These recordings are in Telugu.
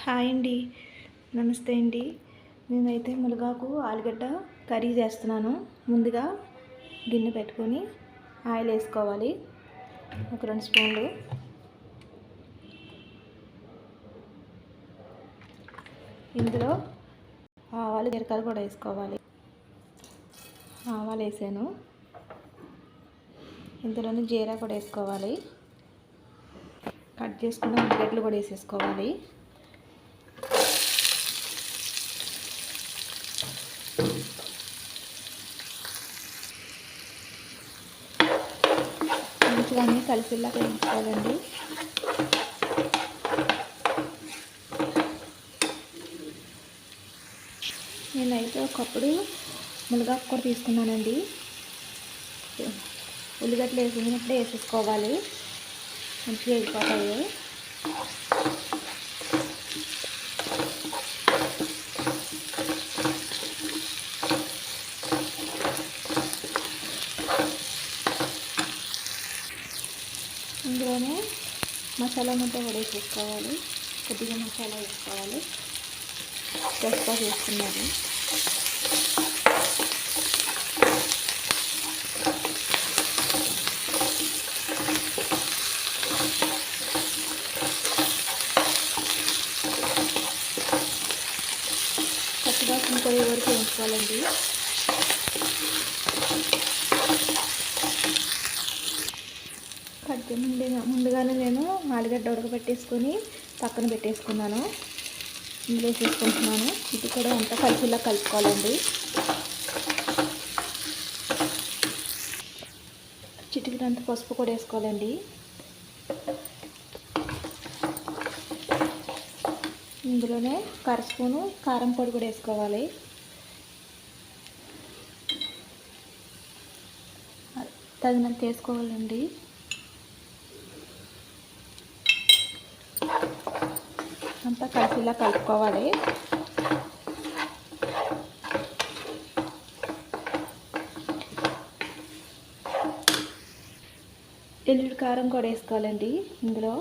హాయ్ అండి. నమస్తే అండి. నేనైతే మునగాకు ఆలుగడ్డ కర్రీ చేస్తున్నాను. ముందుగా గిన్నె పెట్టుకొని ఆయిల్ వేసుకోవాలి. ఒక రెండు స్పూన్లు. ఇందులో ఆవాలు జీలకర్ర కూడా వేసుకోవాలి. ఆవాలు వేసాను. ఇందులోనే జీరా కూడా వేసుకోవాలి. కట్ చేసుకున్న ఉల్లిగడ్డలు కూడా వేసేసుకోవాలి. మంచిగా అన్నీ కలిసిలా వేయించుకోవాలండి నేనైతే ఒకప్పుడు మునగాకు కూర తీసుకున్నానండి. ఉల్లిగడ్డలు వేసినప్పుడు వేసేసుకోవాలి. మంచిగా వెళ్ళిపోతాయి ఇందులోనే మసాలా ముద్ద కూడా వేసుకోవాలి. కొద్దిగా మసాలా వేసుకోవాలి. ఫ్రెష్గా వేసుకున్నది పచ్చివాసన పొడి వరకు ఉంచుకోవాలండి. కట్ ముందుగా ముందుగానే నేను ఆలుగడ్డ ఉడకబెట్టేసుకొని పక్కన పెట్టేసుకున్నాను. ఇందులో వేసేసుకుంటున్నాను ఇది కూడా అంతా కలిసిలా కలుపుకోవాలండి. చిటికినంత పసుపు కూడా వేసుకోవాలండి. ఇందులోనే కర స్పూను కారం పొడి కూడా వేసుకోవాలి. తగినంత వేసుకోవాలండి. అంతా కలిసిలా కలుపుకోవాలి. ఎల్లుడి కారం కూడా వేసుకోవాలండి ఇందులో.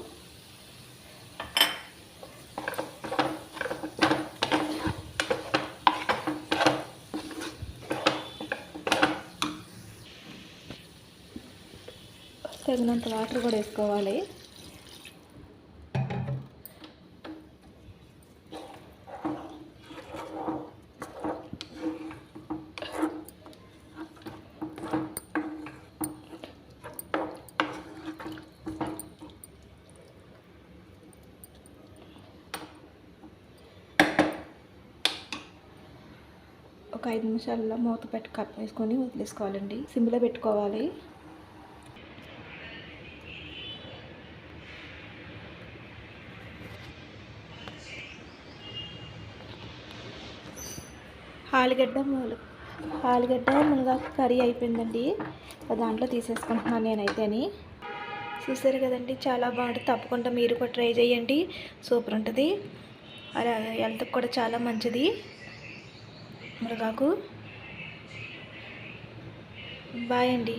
తగినంత వాటర్ కూడా వేసుకోవాలి. ఒక ఐదు నిమిషాల్లో మూత పెట్టి కప్పేసుకొని వదిలేసుకోవాలండి. సిమ్లో పెట్టుకోవాలి. ఆలుగడ్డ మూలు ఆలుగడ్డ మునగాకు కర్రీ అయిపోయిందండి. దాంట్లో తీసేసుకుంటున్నాను నేనైతేని. చూసారు కదండి చాలా బాగుంటుంది తప్పకుండా మీరు కూడా ట్రై చేయండి. సూపర్ ఉంటుంది. అలా హెల్త్కి కూడా చాలా మంచిది. మునగాకు బాయ్ అండి.